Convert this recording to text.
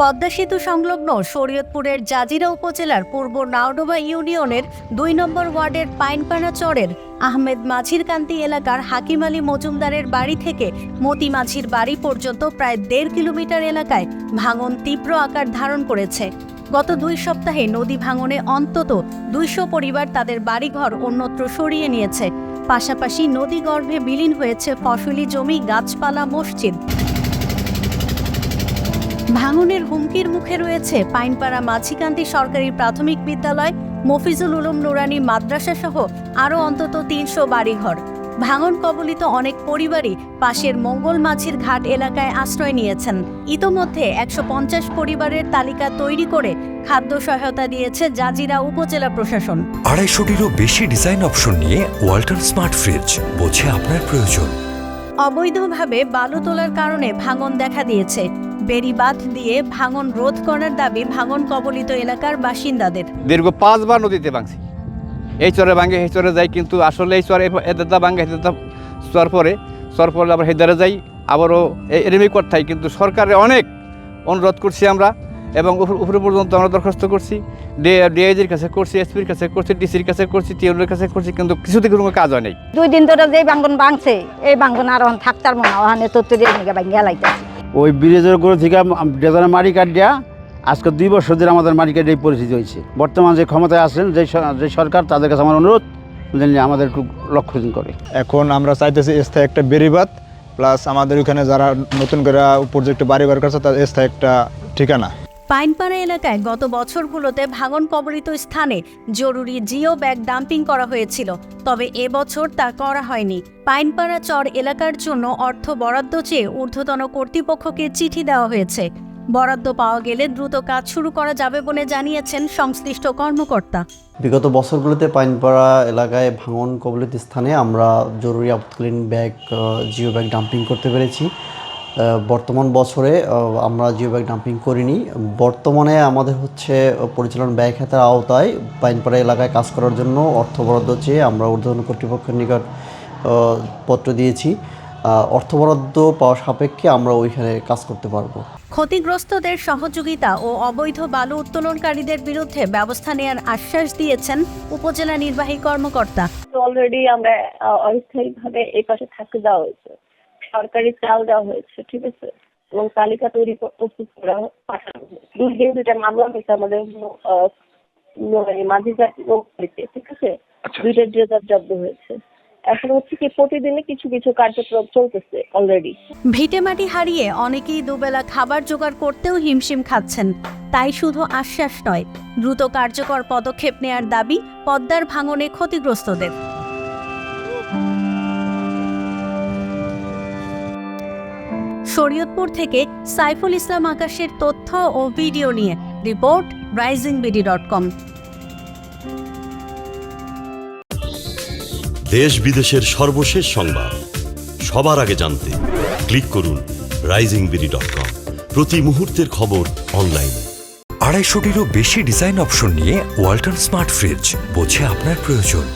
পদ্মা সেতু সংলগ্ন শরীয়তপুরের জাজিরা উপজেলার পূর্ব নাওডোবা ইউনিয়নের দুই নম্বর ওয়ার্ডের পাইনপাড়া চরের আহমেদ মাঝির কান্তি এলাকার হাকিম আলী মজুমদারের বাড়ি থেকে মতি মাঝির বাড়ি পর্যন্ত প্রায় দেড় কিলোমিটার এলাকায় ভাঙন তীব্র আকার ধারণ করেছে। গত দুই সপ্তাহে নদী ভাঙনে অন্তত দুইশো পরিবার তাদের বাড়িঘর অন্যত্র সরিয়ে নিয়েছে। পাশাপাশি নদী গর্ভে বিলীন হয়েছে ফসলি জমি, গাছপালা, মসজিদ। ভাঙনের হুমকির মুখে রয়েছে পাইনপাড়া মাছিকান্দি সরকারি প্রাথমিক বিদ্যালয় মফিজুল উলুম নুরানি মাদ্রাসা সহ আরও অন্তত তিনশো বাড়িঘর। ভাঙন কবলিত অনেক পরিবারই পাশের মঙ্গল মাছির ঘাট এলাকায় আশ্রয় নিয়েছেন। ইতোমধ্যে একশো পঞ্চাশ পরিবারের তালিকা তৈরি করে খাদ্য সহায়তা দিয়েছে জাজিরা উপজেলা প্রশাসন। আড়াইশোটিরও বেশি ডিজাইন অপশন নিয়ে ওয়াল্টন স্মার্ট ফ্রিজ বোঝে আপনার প্রয়োজন। অবৈধভাবে বালু তোলার কারণে ভাঙন দেখা দিয়েছে। বেড়িবাঁধ দিয়ে ভাঙন রোধ করার দাবি ভাঙন কবলিত এলাকার বাসিন্দাদের। দীর্ঘ পাঁচবার নদীতে ভাঙছি। এই চরে ভাঙে এই চরে যাই কিন্তু আসলে এই চরে এদাতা ভাঙে এদাতা চর পরে চর পরে আবার হেদারে যাই আবারও এরমি করতে কিন্তু সরকারে অনেক অনুরোধ করছি আমরা এবং উপর- উপরে পর্যন্ত আমরা দরখাস্ত করছি। ডিআইজির কাছে করছি এসপির কাছে করছি ডিসির কাছে করছি টিউনের কাছে করছি কিন্তু কিছুতে কোনো কাজ হয় নাই। দুই দিন ধরে যে বাঙ্গন ভাঙছে এই বাঙ্গন আর থাকতার মনে হয় ওখানে তো তুই ভাঙ্গিয়া লাইতেছে ওই ব্রিজের উপর থেকে ডেজারের মারি দেওয়া আজকে দুই বছর ধরে আমাদের মারি কাট এই পরিস্থিতি হয়েছে। বর্তমান যে ক্ষমতায় আছেন, যে যে সরকার, তাদের কাছে আমার অনুরোধ আমাদের একটু লক্ষ্য করে। এখন আমরা চাইতেছি স্থায়ী একটা বেরিবাদ প্লাস আমাদের ওখানে যারা নতুন করে প্রজেক্টে বাড়ি বার করছে, তাদের স্থায়ী একটা ঠিকানা। পাইনপাড়া এলাকায় গত বছরগুলোতে ভাঙন কবলিত স্থানে জরুরি জিও ব্যাগ ডাম্পিং করা হয়েছিল, তবে এবছর তা করা হয়নি। পাইনপাড়া চর এলাকার জন্য অর্থ বরাদ্দ চেয়ে ঊর্ধ্বতন কর্তৃপক্ষকে চিঠি দেওয়া হয়েছে। বরাদ্দ পাওয়া গেলে দ্রুত কাজ শুরু করা যাবে বলে জানিয়েছেন সংশ্লিষ্ট কর্মকর্তা। বিগত বছরগুলোতে পাইনপাড়া এলাকায় ভাঙন কবলিত স্থানে আমরা জরুরি আপতকালীন ব্যাগ জিও ব্যাগ ডাম্পিং করতে পেরেছি। বর্তমান বছরে আমরা জিও ব্যাগ ডাম্পিং করিনি। বর্তমানে আমাদের হচ্ছে পরিচালন ব্যয় খাতের আওতায় পাইনপাড়া এলাকায় কাজ করার জন্য অর্থ বরাদ্দ চেয়ে আমরা ঊর্ধ্বতন কর্তৃপক্ষের নিকট পত্র দিয়েছি। অর্থ বরাদ্দ পাওয়া সাপেক্ষে আমরা ওইখানে কাজ করতে পারব। ক্ষতিগ্রস্তদের সহযোগিতা ও অবৈধ বালু উত্তোলনকারীদের বিরুদ্ধে ব্যবস্থা নেওয়ার আশ্বাস দিয়েছেন উপজেলা নির্বাহী কর্মকর্তা। অলরেডি আমরা অস্থায়ীভাবে এই পাশে থাকতে দেওয়া হয়েছে। সরকারি চাল দেওয়া হয়েছে ঠিক আছে? এবং তালিকা তৈরি প্রস্তুত করা পাঠানো হয়েছে। দুই দিন দুইটা মামলা হয়েছে আমাদের মানে মাঝি জাতিতে ঠিক আছে? দুইটা ড্রেজার জব্দ হয়েছে। এখন হচ্ছে কি প্রতিদিনে কিছু কিছু কার্যক্রম চলতেছে অলরেডি ভিটেমাটি হারিয়ে অনেকেই দুবেলা খাবার জোগাড় করতেও হিমশিম খাচ্ছেন। তাই শুধু আশ্বাস নয় দ্রুত কার্যকর পদক্ষেপ নেয়ার দাবি পদ্মার ভাঙনে ক্ষতিগ্রস্তদের। শরীয়তপুর থেকে সাইফুল ইসলাম আকাশের তথ্য ও ভিডিও নিয়ে report Rising BD dot com. দেশ বিদেশের সর্বশেষ সংবাদ। সবার আগে জানতে ক্লিক করুন রাইজিং বিডি ডট কম। প্রতি মুহূর্তের খবর অনলাইনে। আড়াইশোটিরও বেশি ডিজাইন অপশন নিয়ে ওয়াল্টন স্মার্ট ফ্রিজ বোঝে আপনার প্রয়োজন।